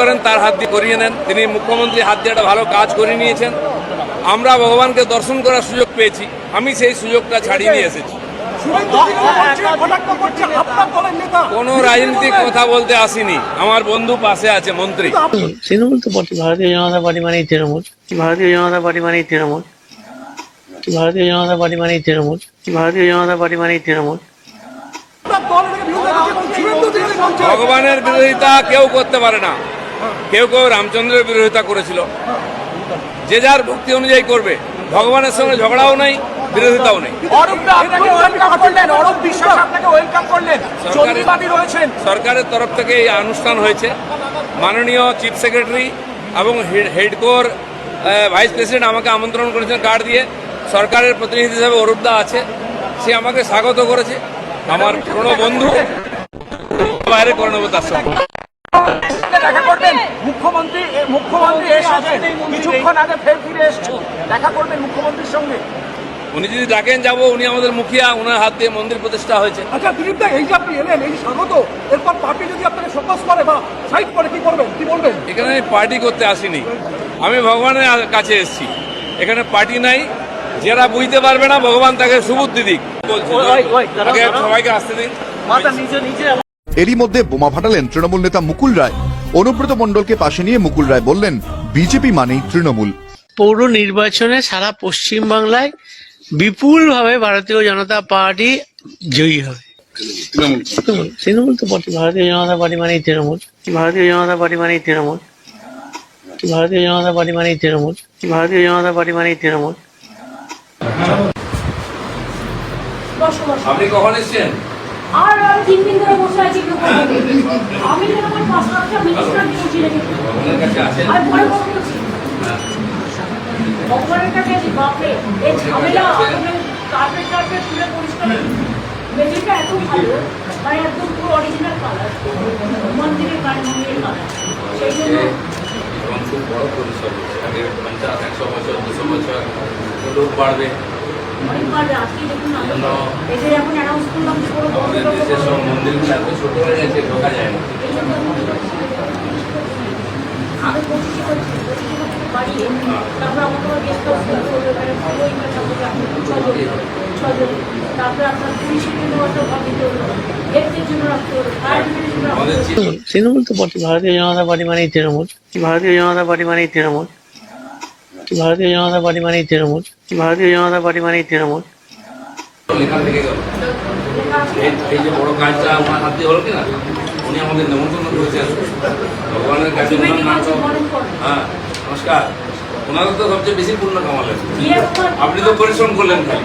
করেন তার হাত দিয়ে করিয়ে নেন। তিনি মুখ্যমন্ত্রী হাত দিয়ে একটা ভালো কাজ করে নিয়েছেন। আমরা ভগবানকে দর্শন করার সুযোগ পেয়েছি। আমি সেই সুযোগটা ছাড়িয়ে নিয়ে এসেছি। কোনো রাজনীতিক কথা বলতে আসিনি। আমার বন্ধু পাশে আছে মন্ত্রী। তৃণমূল তো বটে ভারতীয় জনতা পার্টি মানেই তৃণমূল। ভারতীয় জনতা পার্টি মানেই তৃণমূল? ভারতীয় জনতা পার্টি মানেই তৃণমূল? ভারতীয় জনতা পার্টি মানেই তৃণমূল? ভগবানের বিরোধিতা কেউ করতে পারে না। কেউ কেউ রামচন্দ্রের বিরোধিতা করেছিল। যে যার ভক্তি অনুযায়ী করবে ভগবানের সঙ্গে ঝগড়াও নেই বিরোধিতাও নেই। অরূপদা আপনাকে ওয়েলকাম করলেন অরূপ বিশ্বাস আপনাকে ওয়েলকাম করলেন। চন্দ্রবাদী রয়েছেন। সরকারের তরফ থেকে এই অনুষ্ঠান হয়েছে। মাননীয় চিফ সেক্রেটারি এবং হেডকোর ভাইস প্রেসিডেন্ট আমাকে আমন্ত্রণ করেছেন কার্ড দিয়ে। সরকারের প্রতিনিধি হিসেবে অরূপদা আছে। সে আমাকে স্বাগত করেছে। আমার পুরনো বন্ধু বাইরে করে নেব তার সঙ্গে দেখা করবেন। মুখ্যমন্ত্রী মুখ্যমন্ত্রী এসেছেন। কিছুক্ষণ আগে ফের ফিরে এসেছেন। দেখা করবেন মুখ্যমন্ত্রীর সঙ্গে। উনি যদি ডাকেন যাব। উনি আমাদের মুখিয়া ওনার হাত দিয়ে মন্দির প্রতিষ্ঠা হয়েছে। আচ্ছা দিলীপ দা এই যে আপনি এলেন এই স্বাগত। এরপর পার্টি যদি আপনাকে ফোকাস করে বা সাইড করে কি করবেন? কি বলবেন? এখানে আমি পার্টি করতে আসিনি। আমি ভগবানের কাছে এসেছি। এখানে পার্টি নাই। যারা বুঝতে পারবে না ভগবান তাকে সুবুদ্ধি দিক। সবাইকে আসতে দিন। মাথা নিচে নিচে। এরই মধ্যে বোমা ফাটালেন তৃণমূল নেতা মুকুল রায়। অনুব্রত মণ্ডলকে পাশে নিয়ে মুকুল রায় বললেন বিজেপি মানেই তৃণমূল। পৌর নির্বাচনে সারা পশ্চিম বাংলায় বিপুল ভাবে ভারতীয় জনতা পার্টি জয়ী হবে। তৃণমূল। তো বটে। ভারতীয় জনতা পার্টি মানেই তৃণমূল। ভারতীয় জনতা পার্টি মানেই তৃণমূল? ভারতীয় জনতা পার্টি মানেই তৃণমূল? ভারতীয় জনতা পার্টি মানেই তৃণমূল? আপনি কখন এসছেন? আর আমি তিন দিন ধরে বসে আছি। আমি যেন আমার পাঁচ লাখটা মিনিস্টার দিয়েছি রেখে কাছে আর পরে কথা বলছি ভগবানের কাছে আছি বাপরে। এই ঝামেলা কার্পেট কার্পেট তুলে পরিষ্কার মেঝেটা এত ভালো মানে একদম পুরো অরিজিনাল কালার মন্দিরের গাড়ি মন্দিরের কালার সেই জন্য এবং খুব বড় পরিসর। পঞ্চাশ একশো বছর দুশো বছর লোক বাড়বে। অনেকবার আজকে দেখুন না এদের অ্যানাউন্স করলাম যে পুরো বন্ধ আমাদের দেশের সব মন্দিরগুলো এত ছোট হয়ে গেছে ঢোকা যায় না। আগে পঁচিশে করছি পঁচিশে করছি বাড়িয়ে তারপর আমাকে আবার গেস্ট হাউস করতে এখানে ভালোই একটা ঠাকুর রাখতে ছজন ছজন। তারপরে আপনার পুলিশের জন্য একটা ভাবিতে হলো হেলথের জন্য রাখতে হলো ফায়ার ব্রিগেডের জন্য রাখতে আমাদের হলো চিঠি তৃণমূল তো বটে ভারতীয় জনতা পার্টি মানেই তৃণমূল। ভারতীয় জনতা পার্টি মানেই তৃণমূল? ভারতীয় জনতা পার্টি মানেই তৃণমূল? ভারতীয় জনতা পার্টি মানেই তৃণমূল? এই এই যে বড় কাজটা আমার হাত দিয়ে হলো কিনা? উনি আমাদের নেমন্তন্ন করেছেন ভগবানের কাছে হ্যাঁ নমস্কার। ওনাদের তো সবচেয়ে বেশি কামালেন। আপনি তো পরিশ্রম করলেন খালি।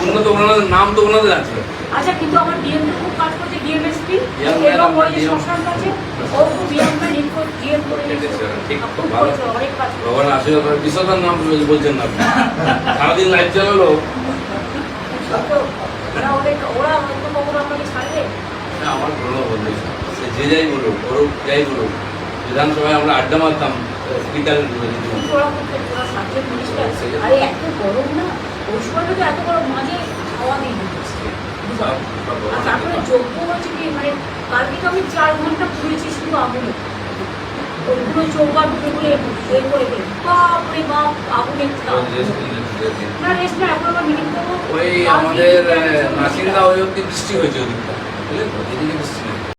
পূর্ণ তো ওনাদের নাম তো ওনাদের আছে। আচ্ছা কিন্তু আমার ডিএম খুব কাজ করছে ডিএমএসপি এবং ওই যে শ্মশান কাছে ও খুব ইয়াং ম্যান ইনকো ডিএম করে ঠিক, খুব। করেছে, অনেক কাজ ভগবান আশীর্বাদ করে নাম বলছেন না। সারাদিন লাইভ চালালো ওরা ওদের ওরা হয়তো কখনো আপনাকে ছাড়বে? আমার পুরোনো বন্ধু সে যে যাই বলুক করুক যাই বলুক বিধানসভায় আমরা আড্ডা মারতাম স্পিকারের ওরা সাবজেক্ট মিনিস্টার আরে এত গরম না? ওই সময়টা তো এত গরম মাঝে খাওয়া দিয়ে তারপরে যোগ্য হচ্ছে কি মানে কালকে তো আমি চার ঘণ্টা ঘুরেছি শুধু আগুনে। ওগুলো করে বাপরে বাপ আগুনে না রেস্ট না এখন করব। ওই আমাদের নাসিন্দা ওই অব্দি বৃষ্টি হয়েছে ওদিকটা বুঝলেন? এদিকে বৃষ্টি নেই